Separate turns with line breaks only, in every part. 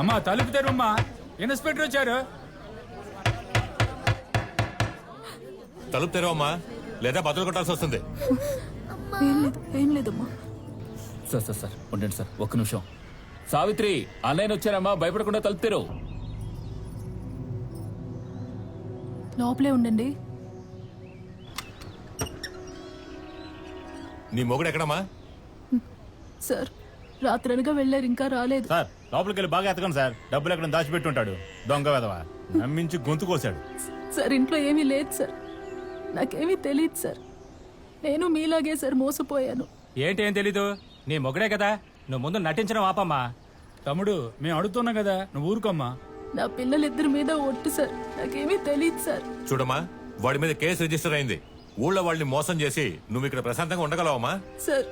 అమ్మా తలుపు తెరవమ్మా ఇన్స్పెక్టర్ వచ్చారు.
తలుపు తెరవమ్మా లేదా బదులు కొట్టాల్సి వస్తుంది.
ఏం లేదు ఏం లేదమ్మా.
సార్ సార్ సార్ ఉండండి సార్ ఒక్క నిమిషం. సావిత్రి అన్నయ్య వచ్చారమ్మా భయపడకుండా తలుపుతారు
లోపలే ఉండండి.
నీ మొగుడు ఎక్కడమ్మా?
సార్ రాత్రనగా వెళ్ళారు ఇంకా రాలేదు.
సార్ లోపలికి వెళ్ళి బాగా ఎతకండి సార్. డబ్బులు ఎక్కడ దాచిపెట్టి ఉంటాడు దొంగ వెదవ నమ్మించి గొంతు కోసాడు.
సార్ ఇంట్లో ఏమీ లేదు సార్. నాకేమీ తెలియదు సార్. నేను మీలాగే సార్ మోసపోయాను.
ఏంటి ఏం తెలీదు? నీ మొగుడే కదా. నువ్వు ముందు నటించడం ఆపమ్మా.
తమ్ముడు మేము అడుగుతున్నాం కదా నువ్వు ఊరుకోమ్మా.
నా పిల్లలిద్దరి మీద ఒట్టు సార్. నాకేమీ తెలియదు సార్.
చూడమ్మా వాడి మీద కేసు రిజిస్టర్ అయింది. ఊళ్ళో వాళ్ళని మోసం చేసి నువ్వు ఇక్కడ ప్రశాంతంగా ఉండగలవమ్మా.
సార్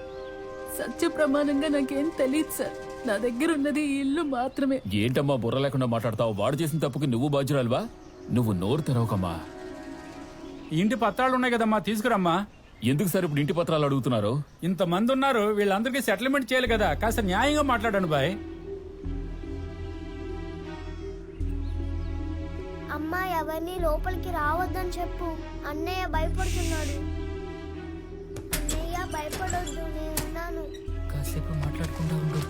సత్య ప్రమాణంగా నాకేం తెలియదు సార్. నా దగ్గర ఉన్నది ఈ ఇల్లు మాత్రమే.
ఏంటమ్మా బుర్ర లేకుండా మాట్లాడతావు? వాడు చేసిన తప్పుకి నువ్వు బాధ్యురాలువా? నువ్వు నోరు తెరవకమ్మా.
ఇంటి పత్రాలు ఉన్నాయి కదమ్మా తీసుకురమ్మా.
ఎందుకు సార్ ఇప్పుడు ఇంటి పత్రాలు అడుగుతున్నారు?
ఇంతమంది ఉన్నారు వీళ్ళందరికీ సెటిల్మెంట్ చేయాలి కదా. కాస్త న్యాయంగా మాట్లాడండి బాయ్.
అమ్మా ఎవరిని లోపలికి రావద్దని చెప్పు. అన్నయ్య భయపడుతున్నాడు. అన్నయ్య భయపడొద్దు నేనున్నాను
కాసేపు మాట్లాడకుండా ఉండు.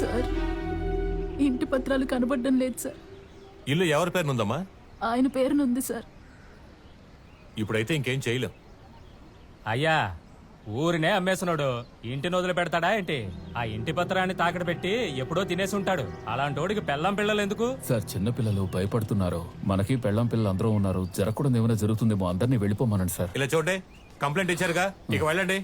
సార్ ఇంటి పత్రాలు కనబడడం లేదు సార్.
ఇల్లు ఎవరి పేరునుందమ్మా
ఆయన పేరునుంది సార్.
ఇప్పుడైతే ఇంకేం చేయలేం.
అయ్యా ఊరినే అమ్మేస్తున్నాడు. ఇంటిని వదిలి పెడతాడా ఏంటి? ఆ ఇంటి పత్రాన్ని తాకడ పెట్టి ఎప్పుడో తినేసి ఉంటాడు. అలాంటోడికి పెళ్ళం పిల్లలు ఎందుకు?
సార్ చిన్నపిల్లలు భయపడుతున్నారు. మనకి పెళ్ళం పిల్లలు అందరూ ఉన్నారు. జరగకూడదు ఏమైనా జరుగుతుందేమో అందరినీ వెళ్ళిపోమనండి సార్.
ఇలా చూడండి. కంప్లైంట్ ఇచ్చారుగా? ఇక వెళ్ళండి.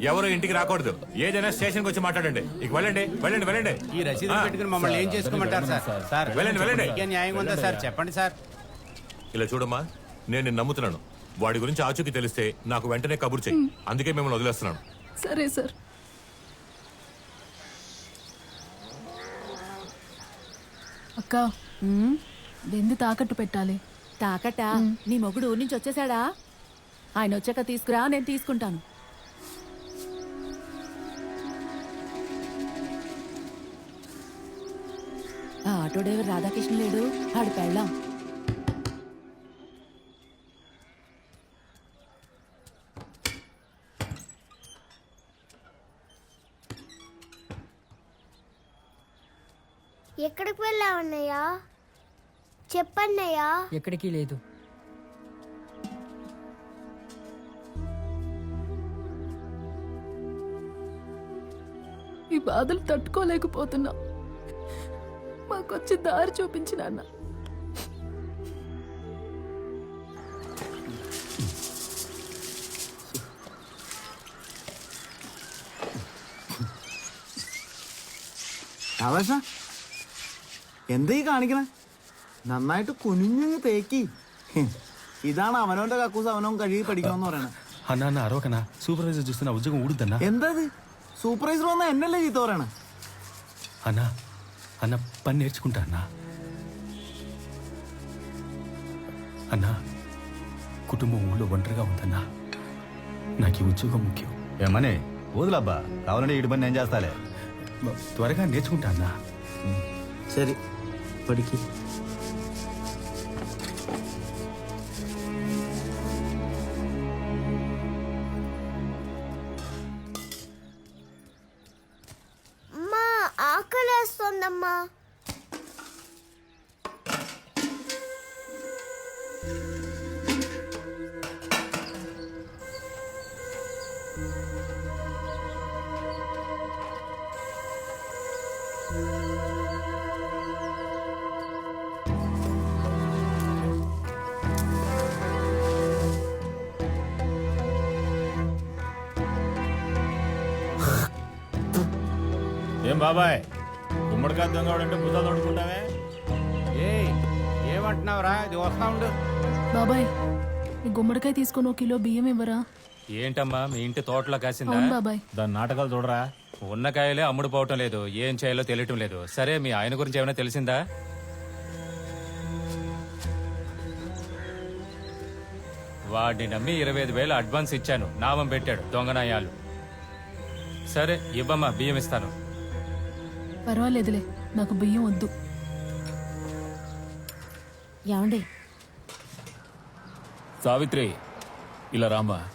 ఎవరు ఇంటికి రాకూడదు. ఏదైనా స్టేషన్కి వచ్చి మాట్లాడండి. ఇక వెళ్ళండి. వెళ్ళండి వెళ్ళండి.
ఈ రసీదు పెట్టుకుని మమ్మల్ని ఏం చేసుకోమంటారు సార్ సార్?
వెళ్ళండి, వెళ్ళండి.
న్యాయం ఉందా సార్? చెప్పండి సార్.
ఇలా చూడమ్మా. నేను నిన్ను నమ్ముతున్నాను. వాడి గురించి ఆచూకీ తెలిస్తే నాకు వెంటనే కబురు చెయ్యి. అందుకే మిమ్మల్ని వదిలేస్తున్నాను.
సరే సార్. అక్క దెంది తాకట్టు పెట్టాలి.
తాకట నీ మొగుడు ఊరి నుంచి వచ్చేసాడా? ఆయన వచ్చాక తీసుకురా నేను తీసుకుంటాను. ఆ ఆటో డ్రైవర్ రాధాకృష్ణ లేడు. ఆడు పెళ్ళాం.
ఎక్కడికి వెళ్ళావన్నయ్యా చెప్పన్నయ్యా.
ఎక్కడికి లేదు.
ఈ బాధలు తట్టుకోలేకపోతున్నా. మాకొచ్చి దారి చూపించిన అన్న
కావాల్సా എന്താ ഈ കാണിക്കണേ നന്നായിട്ട് കുനിഞ്ഞു തേക്കി ഹ്. ഇതാണ് അവനവന്റെ കക്കൂസ് അവനവൻ കഴുകി പഠിക്കണമെന്ന് പറയണേ
అన్నా అన్న అరవకన్నా సూపర్వైజర్ చూస్తే నా ఉద్యోగం ఊడుద్దన్నా
എന്താ ഇത് സൂപ്പർവൈസർ വന്ന എന്നല്ലേ ചീത്ത പറയണേ
అన్నా అన్న పని నేర్చుకుంటా అన్నా అన్నా కుటుంబం ఊళ్ళో ఒంటరిగా ఉందన్నా నాకు ఈ ఉద్యోగం ముఖ్యం
ఏమని వదులబ్బా కావాలంటే ఇటు పని నేను చేస్తాలే
మ- త్వరగా నేర్చుకుంటా అన్నా
ശരി
ఇప్పటికీ. ఆకలేస్తుందమ్మా.
thank you బాబాయ్ గుమ్మడికాయ దొంగవాడంటే బుద్ధ తోడుకుంటావే?
ఏ ఏమంటున్నావురా? ఇది వస్తా ఉండు.
బాబాయ్ ఈ గుమ్మడికాయ తీసుకొని ఒక కిలో బియ్యం ఇవ్వరా?
ఏంటమ్మా మీ ఇంటి తోటలో కాసిందా?
అవును బాబాయ్.
దాని నాటకాలు చూడరా?
ఉన్న కాయలే అమ్ముడు పోవటం లేదు ఏం చేయాలో తెలియటం లేదు. సరే మీ ఆయన గురించి ఏమైనా తెలిసిందా? వాడిని నమ్మి ఇరవై ఐదు వేలు అడ్వాన్స్ ఇచ్చాను. నామం పెట్టాడు దొంగనాయాలు సరే ఇవ్వమ్మా బియ్యం ఇస్తాను.
పర్వాలేదులే నాకు బియ్యం వద్దు.
ఏమండి?
సావిత్రి ఇలా రామ్మా.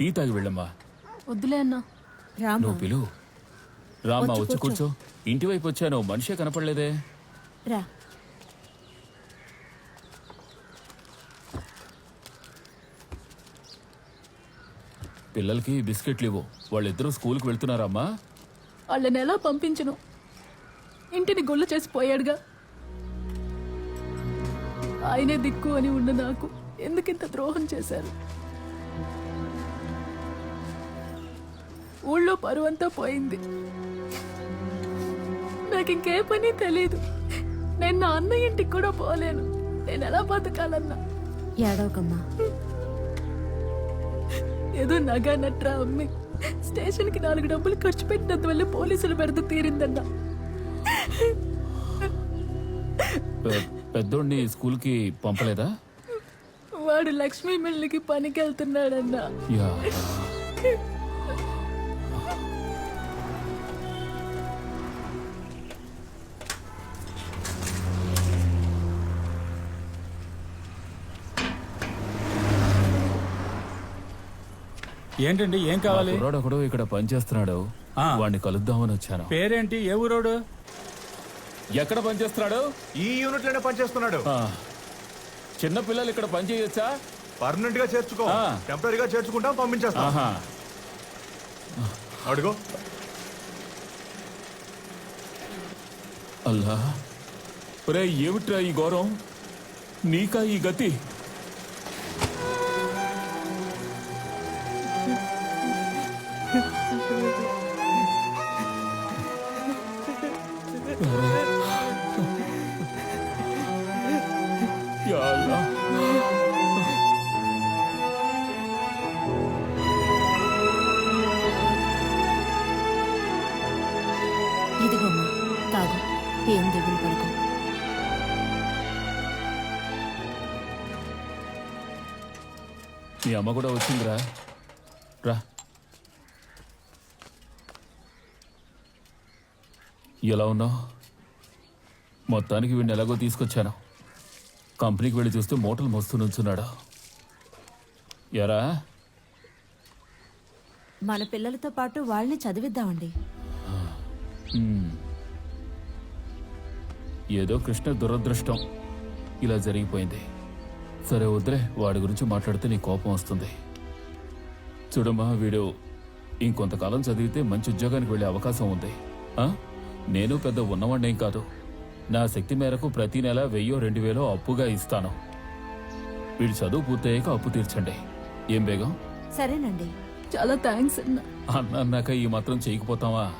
టీ తాగి వెళ్ళమ్మా.
వద్దులే అన్నా.
రామా
నువ్వు రామ్మా వచ్చి కూర్చో. ఇంటి వైపు వచ్చాను మనిషే కనపడలేదే.
రా.
పిల్లలకి బిస్కెట్లు ఇవ్వు. వాళ్ళిద్దరూ స్కూల్కి వెళ్తున్నారమ్మా?
వాళ్ళని ఎలా పంపించను? ఇంటిని గొల్ల చేసి పోయాడుగా. ఆయనే దిక్కు అని ఉన్న నాకు ఎందుకింత ద్రోహం చేశారు? ఊళ్ళో పరువంతా పోయింది. నాకు ఇంకే పని తెలీదు. నేను నా అన్న ఇంటికి కూడా పోలేను. నేను ఎలా బతకాలన్నా?
ఏడవకమ్మా.
ఏదో నగా నట్రా అమ్మి. స్టేషన్కి నాలుగు డబ్బులు ఖర్చు పెట్టినందువల్ల పోలీసులు పెడత తీరిందన్నా.
పెద్దోడిని స్కూల్కి పంపలేదా?
వాడు లక్ష్మీ మిల్లుకి పనికి వెళ్తున్నాడన్నా
ఏంటండి ఏం కావాలి?
కుర్రాడు ఒకడు ఇక్కడ పనిచేస్తున్నాడు.
ఆ.
వాడిని కలుద్దామని వచ్చాను.
పేరేంటి? ఏ ఊరోడు?
ఎక్కడ పనిచేస్తున్నాడు?
ఈ యూనిట్లోనే పనిచేస్తున్నాడు.
ఆ. చిన్న పిల్లలు ఇక్కడ పని చేయొచ్చా?
పర్మనెంట్గా చేర్చుకో.
ఆ.
టెంపరీగా చేర్చుకుంటాం పంపించేస్తాం.
ఆహా.
అడుగు.
అల్లా. ఒరే ఏమిట్రా ఈ ఘోరం? నీకా ఈ గతి? అమ్మ కూడా వచ్చిందిరా. రా. ఎలా ఉన్నావు? మొత్తానికి వీడిని ఎలాగో తీసుకొచ్చాను. కంపెనీకి వెళ్ళి చూస్తే మూటలు మోస్తూ నుంచున్నాడు. ఎరా?
మన పిల్లలతో పాటు వాళ్ళని చదివిద్దామండి.
ఏదో కృష్ణ దురదృష్టం. ఇలా జరిగిపోయింది. సరే వద్దులే వాడి గురించి మాట్లాడితే నీ కోపం వస్తుంది. చూడమ్మా వీడు ఇంకొంతకాలం చదివితే మంచి ఉద్యోగానికి వెళ్ళే అవకాశం ఉంది? నేను పెద్ద ఉన్నవాడినేం కాదు. నా శక్తి మేరకు ప్రతి నెల వెయ్యో రెండు వేలో అప్పుగా ఇస్తాను. వీడి చదువు పూర్తయ్యాక అప్పు తీర్చండి. ఏం బేగం?
సరేనండి.
చాలా థ్యాంక్స్ అన్నా.
అన్న అన్నాక ఈ మాత్రం చేయకపోతావా?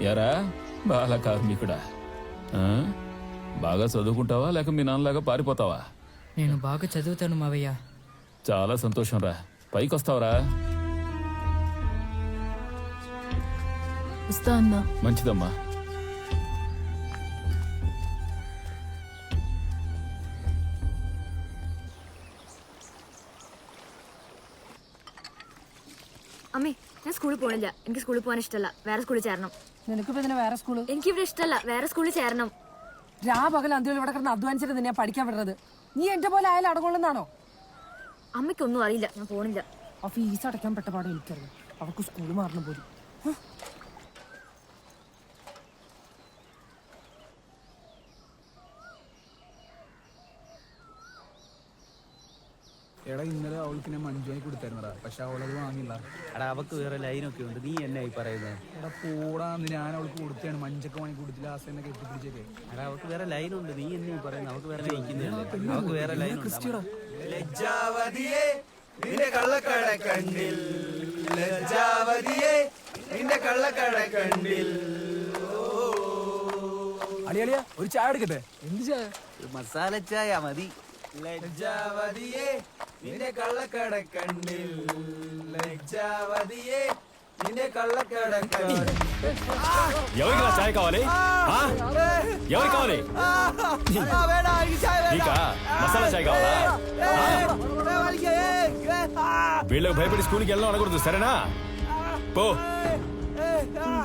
ఎరా బాల కార్మికుడా. ఆ? బాగా చదువుకుంటావా లేక మీ నాన్నలాగా పారిపోతావా
నేను బాగా చదువుతాను మావయ్య
చాలా సంతోషం రా పైకి వస్తావరా
వస్తా అన్నా
మంచిదమ్మా
അമ്മേ ഞാൻ സ്കൂളിൽ പോണില്ല എനിക്ക് സ്കൂളിൽ പോകാൻ ഇഷ്ടമല്ല വേറെ സ്കൂളിൽ ചേരണം
നിനക്ക് പിന്നെ വേറെ സ്കൂള്
എനിക്ക് ഇവിടെ ഇഷ്ടമല്ല വേറെ സ്കൂളിൽ ചേരണം
രാ പകൽ അന്ത്യം ഇവിടെ കിടന്ന് അധ്വാനിച്ചിട്ട് നിന്നെ പഠിക്കാൻ വിടുന്നത് നീ എന്റെ പോലെ ആയാലും അടങ്ങുള്ളെന്നാണോ?
അമ്മയ്ക്കൊന്നും അറിയില്ല. ഞാൻ പോണില്ല.
ആ ഫീസ് അടയ്ക്കാൻ പെട്ട പാടെ എനിക്കറിയാം. അവർക്ക് സ്കൂൾ മാറണം പോലും.
എടാ ഇന്നലെ അവൾക്ക് ഞാൻ മഞ്ജുവായി കൊടുത്തായിരുന്നടാ. പക്ഷെ അവളത് വാങ്ങില്ല
എടാ അവക്ക് വേറെ ലൈനൊക്കെ ഉണ്ട്. നീ എന്നെ ഈ പറയുന്നത്
എടാ പോടാന്ന് ഞാൻ അവൾക്ക് കൊടുത്തതാണ്. മഞ്ചൊക്കെ വാങ്ങി കൊടുത്തില്ല ആ എന്നെ കെട്ടിപ്പിടിച്ചേക്കെ.
എടാ അവക്ക് വേറെ ലൈനുണ്ട് നീ എന്നെ ഈ പറയുന്നത് അവക്ക് വേറെ ലയിക്കുന്നില്ല അവക്ക് വേറെ നിന്റെ കള്ളക്കട കണ്ണിൽ ലജ്ജാവതിയെ നിന്റെ കള്ളക്കട കണ്ണിൽ
അളിയളിയ ഒരു ചായ എടുക്കട്ടെ? എന്ത് ചായ?
മസാല ചായ മതി. ലജ്ജാവതിയെ നിന്റെ കള്ളക്കട കണ്ടിൽ ലജ്ജാവതിയെ
ఎవరికి చాయ్ కావాలి ఆ? ఎవరికి కావాలి నీకా మసాలా చాయ్ కావాలా ఆ? వీళ్ళకి భయపడి స్కూల్కి వెళ్ళడం అనకూడదు సరేనా పో